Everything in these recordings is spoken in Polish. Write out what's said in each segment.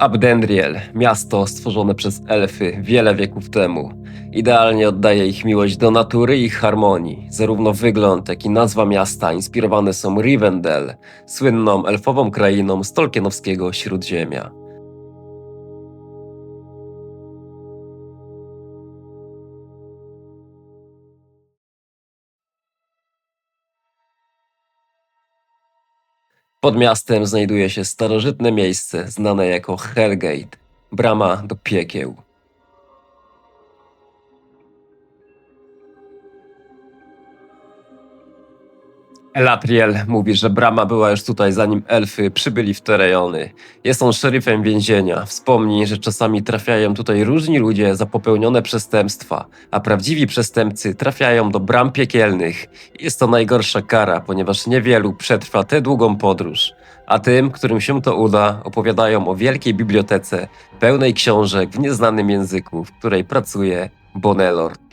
Abdendriel, miasto stworzone przez elfy wiele wieków temu. Idealnie oddaje ich miłość do natury i harmonii. Zarówno wygląd, jak i nazwa miasta inspirowane są Rivendell, słynną elfową krainą z Tolkienowskiego Śródziemia. Pod miastem znajduje się starożytne miejsce znane jako Hellgate, brama do piekieł. Elatriel mówi, że brama była już tutaj zanim elfy przybyli w te rejony. Jest on szeryfem więzienia. Wspomni, że czasami trafiają tutaj różni ludzie za popełnione przestępstwa, a prawdziwi przestępcy trafiają do bram piekielnych. Jest to najgorsza kara, ponieważ niewielu przetrwa tę długą podróż. A tym, którym się to uda, opowiadają o wielkiej bibliotece pełnej książek w nieznanym języku, w której pracuje Bonelord.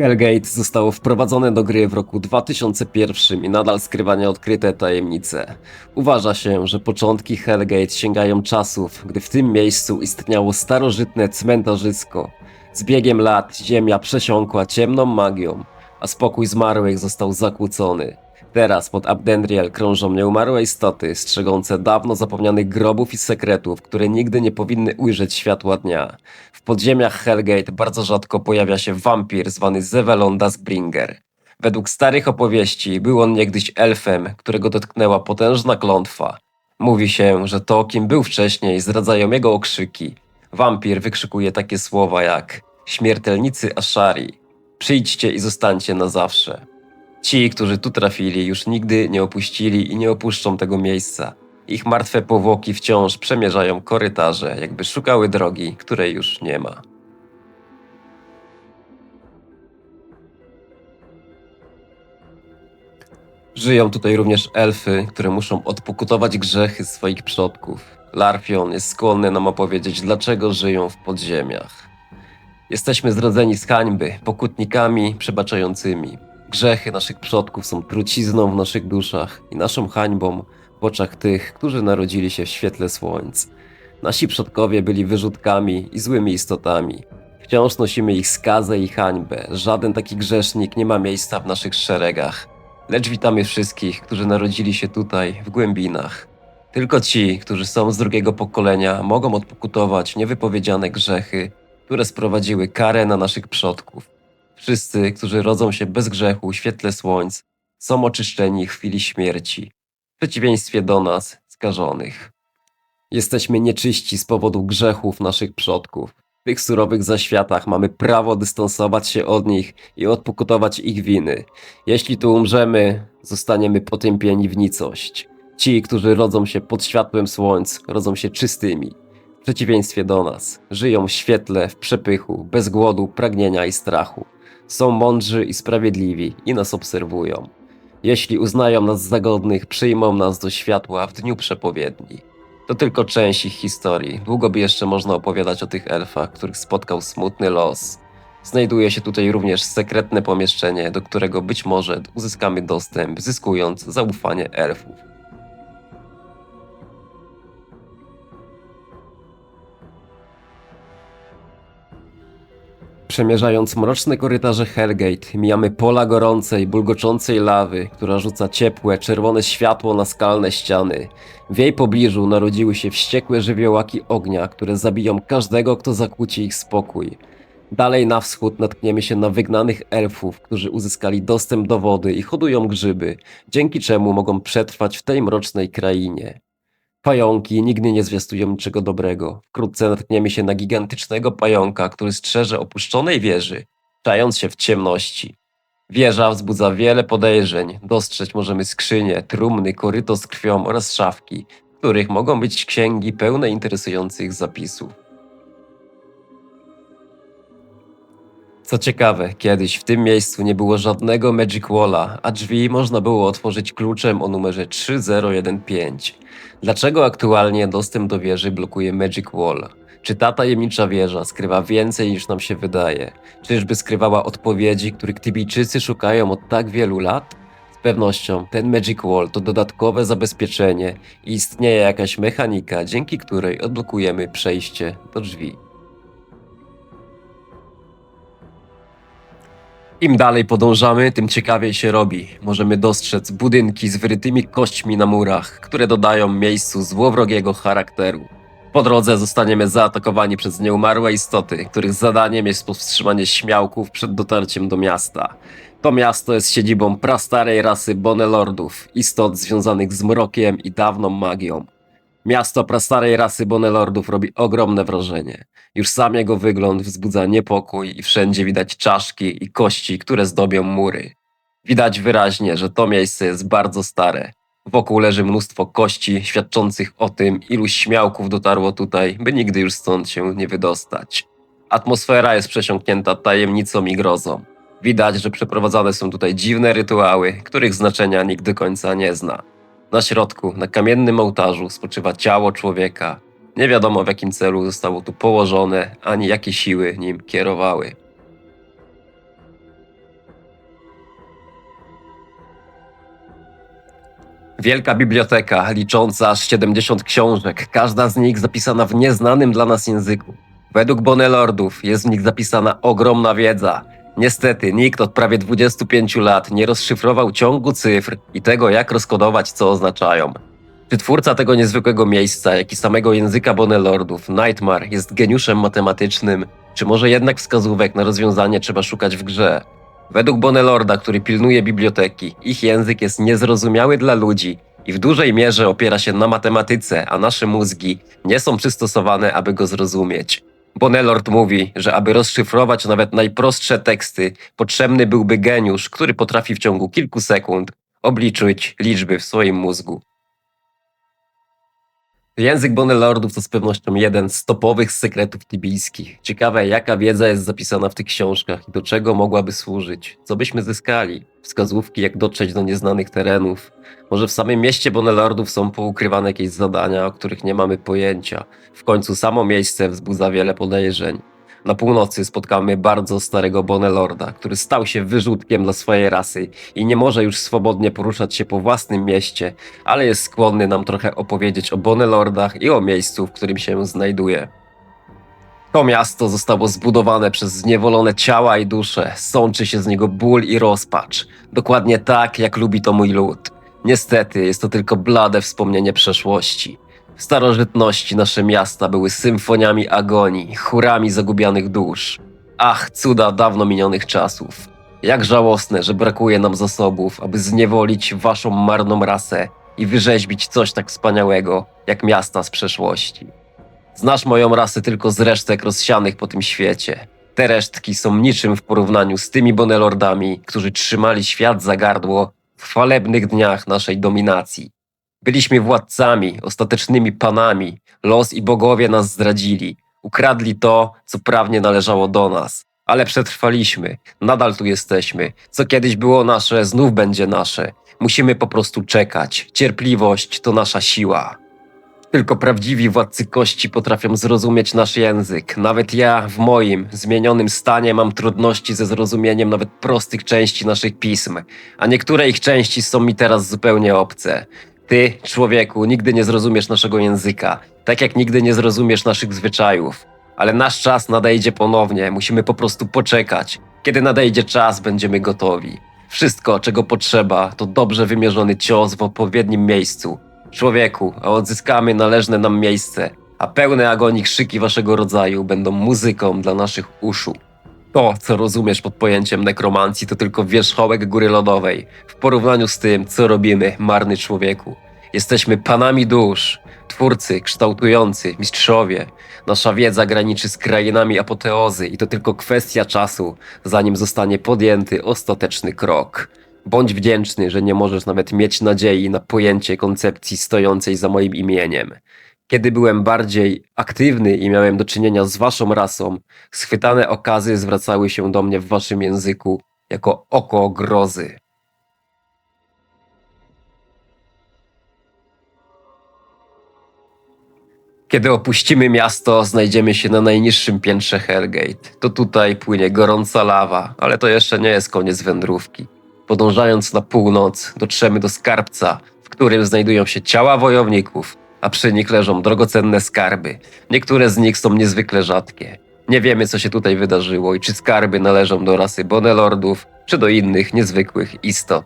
Hellgate zostało wprowadzone do gry w roku 2001 i nadal skrywa nieodkryte tajemnice. Uważa się, że początki Hellgate sięgają czasów, gdy w tym miejscu istniało starożytne cmentarzysko. Z biegiem lat ziemia przesiąkła ciemną magią, a spokój zmarłych został zakłócony. Teraz pod Abdendriel krążą nieumarłe istoty, strzegące dawno zapomnianych grobów i sekretów, które nigdy nie powinny ujrzeć światła dnia. W podziemiach Hellgate bardzo rzadko pojawia się wampir zwany Zewelon Duskbringer. Według starych opowieści był on niegdyś elfem, którego dotknęła potężna klątwa. Mówi się, że to, kim był wcześniej, zdradzają jego okrzyki. Wampir wykrzykuje takie słowa jak śmiertelnicy Ashari. Przyjdźcie i zostańcie na zawsze. Ci, którzy tu trafili, już nigdy nie opuścili i nie opuszczą tego miejsca. Ich martwe powłoki wciąż przemierzają korytarze, jakby szukały drogi, której już nie ma. Żyją tutaj również elfy, które muszą odpokutować grzechy swoich przodków. Larfion jest skłonny nam opowiedzieć, dlaczego żyją w podziemiach. Jesteśmy zrodzeni z hańby, pokutnikami przebaczającymi. Grzechy naszych przodków są trucizną w naszych duszach i naszą hańbą w oczach tych, którzy narodzili się w świetle słońc. Nasi przodkowie byli wyrzutkami i złymi istotami. Wciąż nosimy ich skazę i hańbę. Żaden taki grzesznik nie ma miejsca w naszych szeregach. Lecz witamy wszystkich, którzy narodzili się tutaj, w głębinach. Tylko ci, którzy są z drugiego pokolenia, mogą odpokutować niewypowiedziane grzechy, które sprowadziły karę na naszych przodków. Wszyscy, którzy rodzą się bez grzechu świetle słońc, są oczyszczeni w chwili śmierci, w przeciwieństwie do nas, skażonych. Jesteśmy nieczyści z powodu grzechów naszych przodków. W tych surowych zaświatach mamy prawo dystansować się od nich i odpokutować ich winy. Jeśli tu umrzemy, zostaniemy potępieni w nicość. Ci, którzy rodzą się pod światłem słońc, rodzą się czystymi. W przeciwieństwie do nas, żyją w świetle, w przepychu, bez głodu, pragnienia i strachu. Są mądrzy i sprawiedliwi i nas obserwują. Jeśli uznają nas za godnych, przyjmą nas do światła w dniu przepowiedni. To tylko część ich historii. Długo by jeszcze można opowiadać o tych elfach, których spotkał smutny los. Znajduje się tutaj również sekretne pomieszczenie, do którego być może uzyskamy dostęp, zyskując zaufanie elfów. Przemierzając mroczne korytarze Hellgate, mijamy pola gorącej, bulgoczącej lawy, która rzuca ciepłe, czerwone światło na skalne ściany. W jej pobliżu narodziły się wściekłe żywiołaki ognia, które zabiją każdego, kto zakłóci ich spokój. Dalej na wschód natkniemy się na wygnanych elfów, którzy uzyskali dostęp do wody i hodują grzyby, dzięki czemu mogą przetrwać w tej mrocznej krainie. Pająki nigdy nie zwiastują niczego dobrego. Wkrótce natkniemy się na gigantycznego pająka, który strzeże opuszczonej wieży, czając się w ciemności. Wieża wzbudza wiele podejrzeń. Dostrzec możemy skrzynie, trumny, koryto z krwią oraz szafki, w których mogą być księgi pełne interesujących zapisów. Co ciekawe, kiedyś w tym miejscu nie było żadnego Magic Walla, a drzwi można było otworzyć kluczem o numerze 3015. Dlaczego aktualnie dostęp do wieży blokuje Magic Wall? Czy ta tajemnicza wieża skrywa więcej niż nam się wydaje? Czyżby skrywała odpowiedzi, których Tybijczycy szukają od tak wielu lat? pewnością ten Magic Wall to dodatkowe zabezpieczenie i istnieje jakaś mechanika, dzięki której odblokujemy przejście do drzwi. Im dalej podążamy, tym ciekawiej się robi. Możemy dostrzec budynki z wyrytymi kośćmi na murach, które dodają miejscu złowrogiego charakteru. Po drodze zostaniemy zaatakowani przez nieumarłe istoty, których zadaniem jest powstrzymanie śmiałków przed dotarciem do miasta. To miasto jest siedzibą prastarej rasy Bonelordów, istot związanych z mrokiem i dawną magią. Miasto prastarej rasy Bonelordów robi ogromne wrażenie. Już sam jego wygląd wzbudza niepokój i wszędzie widać czaszki i kości, które zdobią mury. Widać wyraźnie, że to miejsce jest bardzo stare. Wokół leży mnóstwo kości, świadczących o tym, ilu śmiałków dotarło tutaj, by nigdy już stąd się nie wydostać. Atmosfera jest przesiąknięta tajemnicą i grozą. Widać, że przeprowadzane są tutaj dziwne rytuały, których znaczenia nikt do końca nie zna. Na środku, na kamiennym ołtarzu, spoczywa ciało człowieka. Nie wiadomo w jakim celu zostało tu położone, ani jakie siły nim kierowały. Wielka biblioteka, licząca aż 70 książek, każda z nich zapisana w nieznanym dla nas języku. Według Bonelordów jest w nich zapisana ogromna wiedza. Niestety, nikt od prawie 25 lat nie rozszyfrował ciągu cyfr i tego, jak rozkodować, co oznaczają. Czy twórca tego niezwykłego miejsca, jak i samego języka Bonelordów, Nightmare, jest geniuszem matematycznym, czy może jednak wskazówek na rozwiązanie trzeba szukać w grze? Według Bonelorda, który pilnuje biblioteki, ich język jest niezrozumiały dla ludzi i w dużej mierze opiera się na matematyce, a nasze mózgi nie są przystosowane, aby go zrozumieć. Bonelord mówi, że aby rozszyfrować nawet najprostsze teksty, potrzebny byłby geniusz, który potrafi w ciągu kilku sekund obliczyć liczby w swoim mózgu. Język Bonelordów to z pewnością jeden z topowych sekretów tibijskich. Ciekawe, jaka wiedza jest zapisana w tych książkach i do czego mogłaby służyć. Co byśmy zyskali? Wskazówki, jak dotrzeć do nieznanych terenów. Może w samym mieście Bonelordów są poukrywane jakieś zadania, o których nie mamy pojęcia. W końcu samo miejsce wzbudza wiele podejrzeń. Na północy spotkamy bardzo starego Bonelorda, który stał się wyrzutkiem dla swojej rasy i nie może już swobodnie poruszać się po własnym mieście, ale jest skłonny nam trochę opowiedzieć o Bonelordach i o miejscu, w którym się znajduje. To miasto zostało zbudowane przez zniewolone ciała i dusze, sączy się z niego ból i rozpacz. Dokładnie tak, jak lubi to mój lud. Niestety jest to tylko blade wspomnienie przeszłości. Starożytności nasze miasta były symfoniami agonii, chórami zagubianych dusz. Ach, cuda dawno minionych czasów. Jak żałosne, że brakuje nam zasobów, aby zniewolić waszą marną rasę i wyrzeźbić coś tak wspaniałego, jak miasta z przeszłości. Znasz moją rasę tylko z resztek rozsianych po tym świecie. Te resztki są niczym w porównaniu z tymi bonelordami, którzy trzymali świat za gardło w chwalebnych dniach naszej dominacji. Byliśmy władcami, ostatecznymi panami. Los i bogowie nas zdradzili. Ukradli to, co prawnie należało do nas. Ale przetrwaliśmy. Nadal tu jesteśmy. Co kiedyś było nasze, znów będzie nasze. Musimy po prostu czekać. Cierpliwość to nasza siła. Tylko prawdziwi władcy kości potrafią zrozumieć nasz język. Nawet ja, w moim zmienionym stanie, mam trudności ze zrozumieniem nawet prostych części naszych pism, a niektóre ich części są mi teraz zupełnie obce. Ty, człowieku, nigdy nie zrozumiesz naszego języka, tak jak nigdy nie zrozumiesz naszych zwyczajów. Ale nasz czas nadejdzie ponownie, musimy po prostu poczekać. Kiedy nadejdzie czas, będziemy gotowi. Wszystko, czego potrzeba, to dobrze wymierzony cios w odpowiednim miejscu. Człowieku, a odzyskamy należne nam miejsce, a pełne agonii krzyki waszego rodzaju będą muzyką dla naszych uszu. To, co rozumiesz pod pojęciem nekromancji, to tylko wierzchołek góry lodowej, w porównaniu z tym, co robimy, marny człowieku. Jesteśmy panami dusz, twórcy, kształtujący, mistrzowie. Nasza wiedza graniczy z krainami apoteozy i to tylko kwestia czasu, zanim zostanie podjęty ostateczny krok. Bądź wdzięczny, że nie możesz nawet mieć nadziei na pojęcie koncepcji stojącej za moim imieniem. Kiedy byłem bardziej aktywny i miałem do czynienia z waszą rasą, schwytane okazy zwracały się do mnie w waszym języku jako oko grozy. Kiedy opuścimy miasto, znajdziemy się na najniższym piętrze Hellgate. To tutaj płynie gorąca lawa, ale to jeszcze nie jest koniec wędrówki. Podążając na północ, dotrzemy do skarbca, w którym znajdują się ciała wojowników, a przy nich leżą drogocenne skarby. Niektóre z nich są niezwykle rzadkie. Nie wiemy, co się tutaj wydarzyło i czy skarby należą do rasy Bonelordów, czy do innych niezwykłych istot.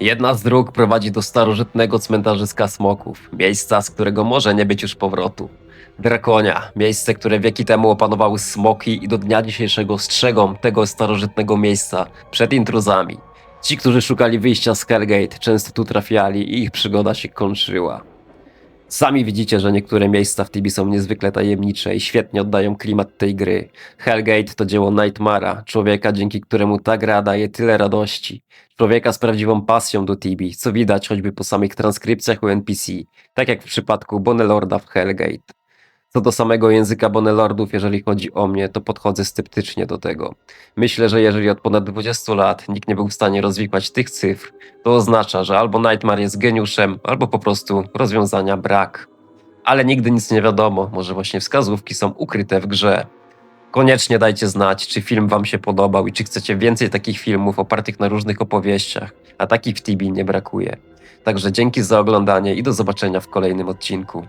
Jedna z dróg prowadzi do starożytnego cmentarzyska smoków, miejsca, z którego może nie być już powrotu. Drakonia, miejsce, które wieki temu opanowały smoki i do dnia dzisiejszego strzegą tego starożytnego miejsca przed intruzami. Ci, którzy szukali wyjścia z Hellgate, często tu trafiali i ich przygoda się kończyła. Sami widzicie, że niektóre miejsca w Tibi są niezwykle tajemnicze i świetnie oddają klimat tej gry. Hellgate to dzieło Nightmara, człowieka, dzięki któremu ta gra daje tyle radości. Człowieka z prawdziwą pasją do Tibi, co widać choćby po samych transkrypcjach u NPC, tak jak w przypadku Bonelorda w Hellgate. Co do samego języka Bonelordów, jeżeli chodzi o mnie, to podchodzę sceptycznie do tego. Myślę, że jeżeli od ponad 20 lat nikt nie był w stanie rozwikłać tych cyfr, to oznacza, że albo Nightmare jest geniuszem, albo po prostu rozwiązania brak. Ale nigdy nic nie wiadomo, może właśnie wskazówki są ukryte w grze. Koniecznie dajcie znać, czy film Wam się podobał i czy chcecie więcej takich filmów opartych na różnych opowieściach, a takich w Tibi nie brakuje. Także dzięki za oglądanie i do zobaczenia w kolejnym odcinku.